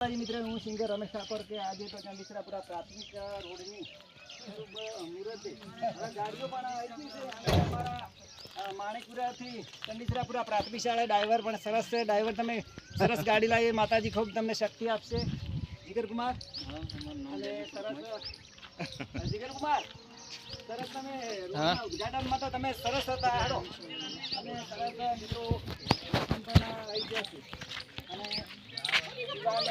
મિત્ર હું સિંગર રમેશ ઠાકોર કે આજે તો ચાંદીસરાપુરા પ્રાથમિક રોડની શુભ મુહૂર્ત છે હવે ગાડીઓ પણ આવી છે. અમારા માણેકપુરાથી ચંદીસરાપુરા પ્રાથમિક શાળા ડ્રાઈવર પણ સરસ છે. ડ્રાઈવર તમે સરસ ગાડી લાવી માતાજી ખૂબ તમને શક્તિ આપશે. જીગર કુમાર? અને સરસ જીગર કુમાર? સરસ તમે ઉદ્ઘાટનમાં તો તમે સરસ હતા. અને સરસ મિત્રો પણ આવી જશે અને યુવાન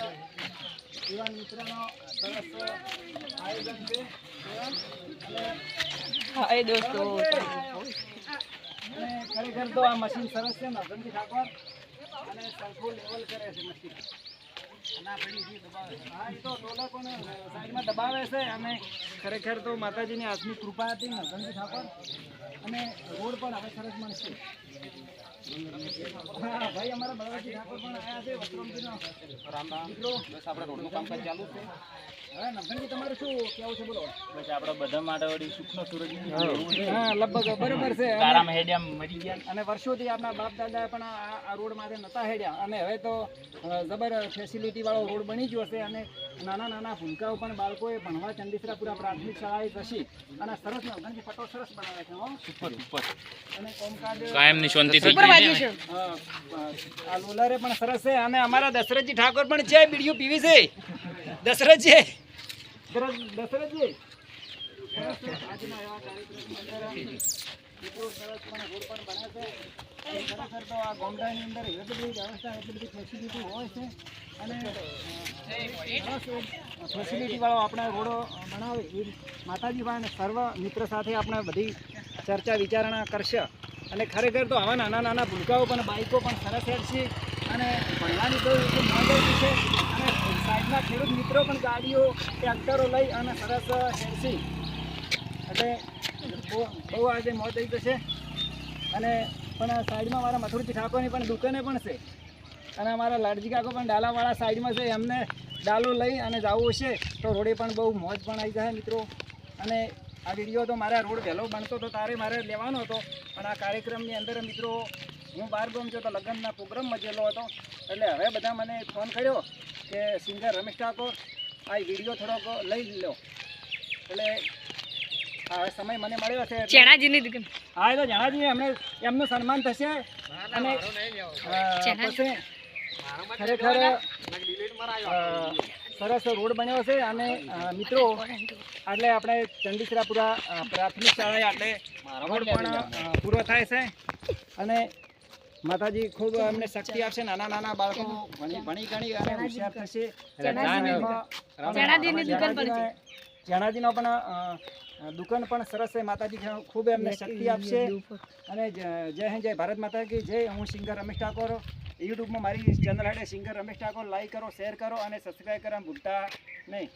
યુવાન મિત્રનો સરસ આયોજન છે. હાય દોસ્તો. અને ખરેખર તો આ મશીન સરસ છે નરસિંહ ઠાકોર. અને સરખું લેવલ કરે છે મશીન. હા એ દબાવે છે અને ખરેખર તો માતાજીની હાથની કૃપા હતી નરસિંહજી ઠાકોર. અને રોડ પણ હવે સરસ મળશે હા ભાઈ અમારા ઠાકોર પણ આવ્યા છે વસ્ત્રોમજીનો દીકરો બસ આપણે રોડનું કામકાજ ચાલુ છે. હવે નરસિંહજી તમારું શું કેવું છે બોલો. બસ આપણે બધા માટે વળી સુખનો સૂરજ હા. લગભગ બરોબર છે. અને- હેડ્યા મરી ગયા. અને વર્ષોથી આપણા બાપ દાદા પણ આ આ રોડ માટે નતા હેડ્યા. અને હવે તો જબર ફેસિલિટી વાળો રોડ બની ગયો છે અને નાના નાના ભૂલકાઓ પણ બાળકોએ ભણવા ચંદીસરાપુરા પ્રાથમિક શાળાએ જશી અને સરસ નવગણજી પટો સરસ બનાવે છે અને કોમકાજ કાયમની શાંતિથી આ લોલરે પણ સરસ છે અને અમારા દશરથજી ઠાકોર પણ છે બીડીયું પીવી છે. દશરથજી. દશરથ- દશરથજી. સરસ છે. આજના એવા કાર્યક્રમની અંદર મિત્રો સરસ પણ રોડ પણ બને છે ખરેખર તો આ ગામડાની અંદર એટલી બધી વ્યવસ્થા એટલી બધી ફેસિલિટી હોય છે અને ફેસિલિટી વાળો આપણે રોડો બનાવે એ માતાજી પાસે સર્વ મિત્ર સાથે આપણે બધી ચર્ચા વિચારણા કરશે. અને ખરેખર તો આવા નાના નાના ભૂલકાઓ પણ બાઇકો પણ સરસ હેડશે અને ભણવાની તો એટલી મોજ છે. અને સાઈડના ખેડૂત મિત્રો પણ ગાડીઓ, ટ્રેક્ટરો લઈ અને સરસ હેડશે એટલે બહુ બહુ આજે મોજ આવી જશે અને પણ સાઈડમાં મારા મથુરજી ઠાકોરની પણ દુકાને પણ છે. અને અમારા લાડજી કાકો પણ ડાલાવાળા સાઈડમાં છે એમને ડાલો લઈ અને જવું છે તો રોડે પણ બહુ મોજ પણ આવી જાય મિત્રો. અને આ વીડિયો તો મારા રોડ વહેલો બનતો તો તારે મારે લેવાનો હતો પણ આ કાર્યક્રમની અંદર મિત્રો હું બહાર ગમજો છું તો લગ્નના પ્રોગ્રામમાં ગયેલો હતો એટલે હવે બધા મને ફોન કર્યો કે સિંગર રમેશ ઠાકોર આ વીડિયો થોડોક લઈ લો એટલે આ સમય મને મળ્યો છે ચેણાજીની દુકાન. હા એ તો જણાજી એમને એમનું સન્માન થશે. અને પછી ખરેખર સરસ રોડ બન્યો છે અને મિત્રો એટલે આપણે ચંડીસરાપુરા પ્રાથમિક શાળાએ આટલે રોડ પણ પૂરો થાય છે અને માતાજી ખૂબ અમને શક્તિ આપશે નાના નાના બાળકો ભણી ગણી અને હોશિયાર થશે ચણાજીની પણ દુકાન પણ સરસ છે માતાજી ખૂબ એમને શક્તિ આપશે અને જય હિન્દ જય ભારત માતા કી જય હું સિંગર રમેશ ઠાકોર યુટ્યુબમાં મારી ચેનલ હેઠળ સિંગર રમેશ ઠાકોર. લાઈક કરો શેર કરો અને સબસ્ક્રાઈબ કરવાનું ભૂલતા નહીં.